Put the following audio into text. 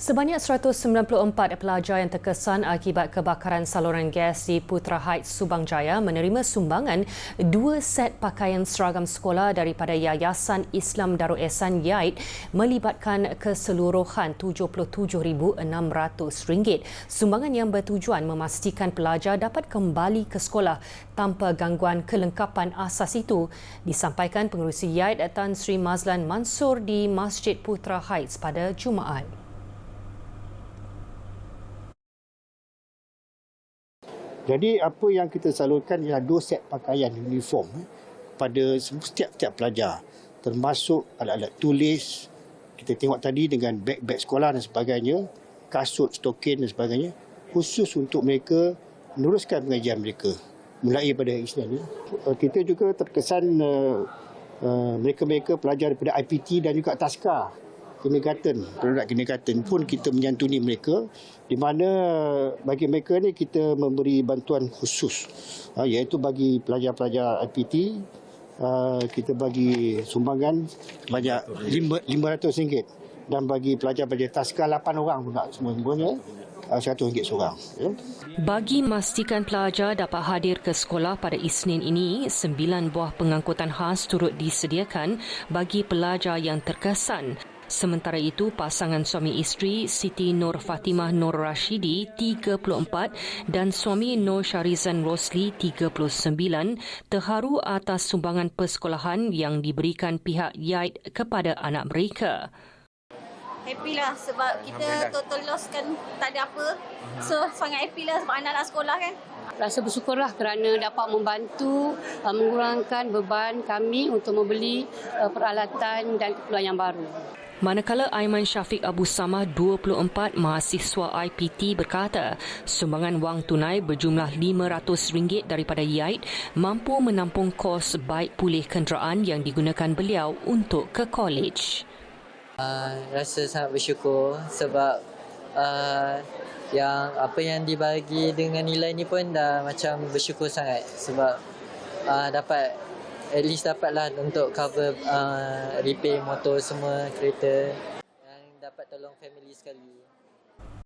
Sebanyak 194 pelajar yang terkesan akibat kebakaran saluran gas di Putra Heights, Subang Jaya menerima sumbangan dua set pakaian seragam sekolah daripada Yayasan Islam Darul Ehsan YAID melibatkan keseluruhan RM77,600. Sumbangan yang bertujuan memastikan pelajar dapat kembali ke sekolah tanpa gangguan kelengkapan asas itu disampaikan pengurusi YAID Tan Sri Mazlan Mansur di Masjid Putra Heights pada Jumaat. Jadi apa yang kita salurkan ialah dua set pakaian uniform eh, pada setiap-setiap pelajar. Termasuk alat-alat tulis kita tengok tadi dengan beg-beg sekolah dan sebagainya kasut, stokin dan sebagainya khusus untuk mereka meneruskan pengajian mereka. Mulai pada Isnin ya. Kita juga terkesan uh, uh, mereka-mereka pelajar daripada IPT dan juga TASKA kindergarten, produk kindergarten pun kita menyantuni mereka di mana bagi mereka ni kita memberi bantuan khusus uh, iaitu bagi pelajar-pelajar IPT uh, kita bagi sumbangan banyak RM500 dan bagi pelajar-pelajar taska 8 orang pula semuanya RM100 seorang. Ya. Bagi memastikan pelajar dapat hadir ke sekolah pada Isnin ini, sembilan buah pengangkutan khas turut disediakan bagi pelajar yang terkesan. Sementara itu, pasangan suami isteri Siti Nur Fatimah Nur Rashidi 34 dan suami Nur Syarizan Rosli 39 terharu atas sumbangan persekolahan yang diberikan pihak YAID kepada anak mereka. Happy lah sebab kita total loss kan tak ada apa. So sangat happy lah sebab anak nak sekolah kan. Rasa bersyukurlah kerana dapat membantu uh, mengurangkan beban kami untuk membeli uh, peralatan dan keperluan yang baru. Manakala Aiman Syafiq Abu Samah 24 mahasiswa IPT berkata sumbangan wang tunai berjumlah RM500 daripada YAID mampu menampung kos baik pulih kenderaan yang digunakan beliau untuk ke college. Uh, rasa sangat bersyukur sebab uh, yang apa yang dibagi dengan nilai ni pun dah macam bersyukur sangat sebab uh, dapat at least dapatlah untuk cover uh, repair motor semua kereta yang dapat tolong family sekali.